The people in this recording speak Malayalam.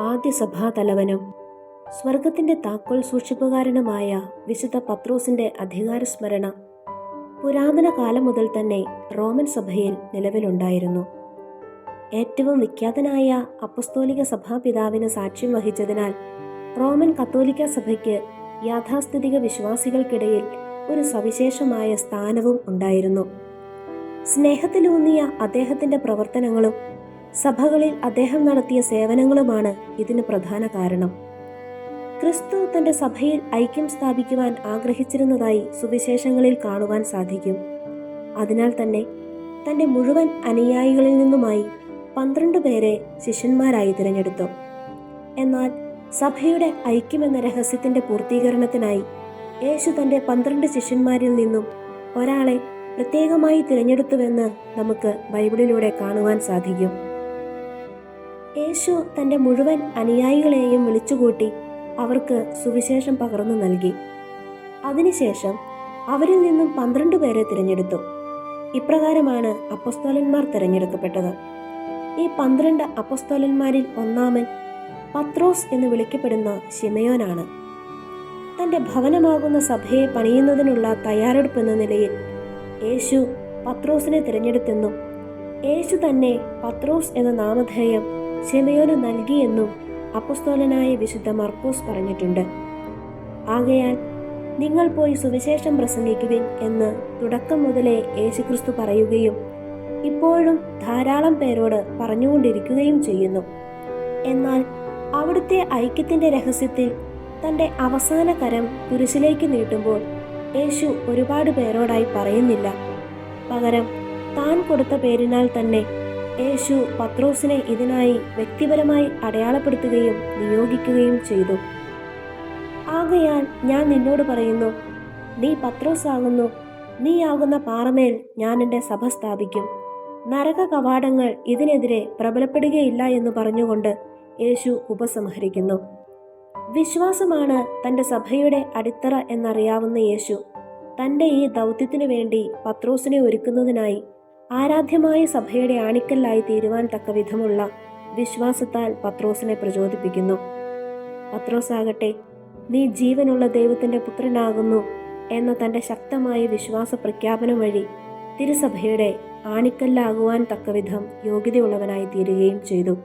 ആദ്യ സഭാതലവനും. സ്വർഗത്തിന്റെ താക്കോൽ സൂക്ഷിപ്പുകാരനുമായ വിശുദ്ധ പത്രോസിന്റെ അധികാരസ്മരണ പുരാതന കാലം മുതൽ തന്നെ റോമൻ സഭയിൽ നിലവിലുണ്ടായിരുന്നു. ഏറ്റവും വിഖ്യാതനായ അപ്പസ്തോലിക സഭാപിതാവിന് സാക്ഷ്യം വഹിച്ചതിനാൽ റോമൻ കത്തോലിക്ക സഭയ്ക്ക് യാഥാസ്ഥിതിക വിശ്വാസികൾക്കിടയിൽ ഒരു സവിശേഷമായ സ്ഥാനവും ഉണ്ടായിരുന്നു. സ്നേഹത്തിലൂന്നിയ അദ്ദേഹത്തിന്റെ പ്രവർത്തനങ്ങളും സഭകളിൽ അദ്ദേഹം നടത്തിയ സേവനങ്ങളുമാണ് ഇതിന് പ്രധാന കാരണം. ക്രിസ്തു തന്റെ സഭയിൽ ഐക്യം സ്ഥാപിക്കുവാൻ ആഗ്രഹിച്ചിരുന്നതായി സുവിശേഷങ്ങളിൽ കാണുവാൻ സാധിക്കും. അതിനാൽ തന്നെ തന്റെ മുഴുവൻ അനുയായികളിൽ നിന്നുമായി പന്ത്രണ്ട് പേരെ ശിഷ്യന്മാരായി തിരഞ്ഞെടുത്തു. എന്നാൽ സഭയുടെ ഐക്യമെന്ന രഹസ്യത്തിന്റെ പൂർത്തീകരണത്തിനായി യേശു തന്റെ പന്ത്രണ്ട് ശിഷ്യന്മാരിൽ നിന്നും ഒരാളെ പ്രത്യേകമായി തിരഞ്ഞെടുത്തുവെന്ന് നമുക്ക് ബൈബിളിലൂടെ കാണുവാൻ സാധിക്കും. യേശു തന്റെ മുഴുവൻ അനുയായികളെയും വിളിച്ചുകൂട്ടി അവർക്ക് സുവിശേഷം പകർന്നു നൽകി. അതിനുശേഷം അവരിൽ നിന്നും പന്ത്രണ്ട് പേരെ തിരഞ്ഞെടുത്തു. ഇപ്രകാരമാണ് അപ്പസ്തോലന്മാർ തിരഞ്ഞെടുക്കപ്പെട്ടത്. ഈ പന്ത്രണ്ട് അപ്പസ്തോലന്മാരിൽ ഒന്നാമൻ പത്രോസ് എന്ന് വിളിക്കപ്പെടുന്ന ശിമയോനാണ്. തന്റെ ഭവനമാകുന്ന സഭയെ പണിയുന്നതിനുള്ള തയ്യാറെടുപ്പ് എന്ന നിലയിൽ യേശു പത്രോസിനെ തിരഞ്ഞെടുത്തെന്നും യേശു തന്നെ പത്രോസ് എന്ന നാമധേയം ശിമയോന് നൽകിയെന്നും അപ്പസ്തോലനായ വിശുദ്ധ മർക്കോസ് പറഞ്ഞിട്ടുണ്ട്. ആകയാൽ നിങ്ങൾ പോയി സുവിശേഷം പ്രസംഗിക്കുവിൻ എന്ന് തുടക്കം മുതലേ യേശുക്രിസ്തു പറയുകയും ഇപ്പോഴും ധാരാളം പേരോട് പറഞ്ഞുകൊണ്ടിരിക്കുകയും ചെയ്യുന്നു. എന്നാൽ അവിടുത്തെ ഐക്യത്തിന്റെ രഹസ്യത്തിൽ തന്റെ അവസാന കരം കുരിശിലേക്ക് നീട്ടുമ്പോൾ യേശു ഒരുപാട് പേരോടായി പറയുന്നില്ല. പകരം താൻ കൊടുത്ത പേരിനാൽ തന്നെ യേശു പത്രോസിനെ ഇതിനായി വ്യക്തിപരമായി അടയാളപ്പെടുത്തുകയും നിയോഗിക്കുകയും ചെയ്തു. ആകയാൽ ഞാൻ നിന്നോട് പറയുന്നു നീ പത്രോസ് ആകുന്നു നീ ആകുന്ന പാറമേൽ ഞാൻ എന്റെ സഭ സ്ഥാപിക്കും. നരക കവാടങ്ങൾ ഇതിനെതിരെ പ്രബലപ്പെടുകയില്ല എന്ന് പറഞ്ഞുകൊണ്ട് യേശു ഉപസംഹരിക്കുന്നു. വിശ്വാസമാണ് തന്റെ സഭയുടെ അടിത്തറ എന്നറിയാവുന്ന യേശു തന്റെ ഈ ദൗത്യത്തിനു വേണ്ടി പത്രോസിനെ ഒരുക്കുന്നതിനായി ആരാധ്യമായ സഭയുടെ ആണിക്കല്ലായി തീരുവാൻ തക്ക വിധമുള്ള വിശ്വാസത്താൽ പത്രോസിനെ പ്രചോദിപ്പിക്കുന്നു. പത്രോസാകട്ടെ നീ ജീവനുള്ള ദൈവത്തിന്റെ പുത്രനാകുന്നു എന്ന തന്റെ ശക്തമായ വിശ്വാസ പ്രഖ്യാപനം വഴി തിരുസഭയുടെ ആണിക്കല്ലാകുവാൻ തക്കവിധം യോഗ്യതയുള്ളവനായി തീരുകയും ചെയ്തു.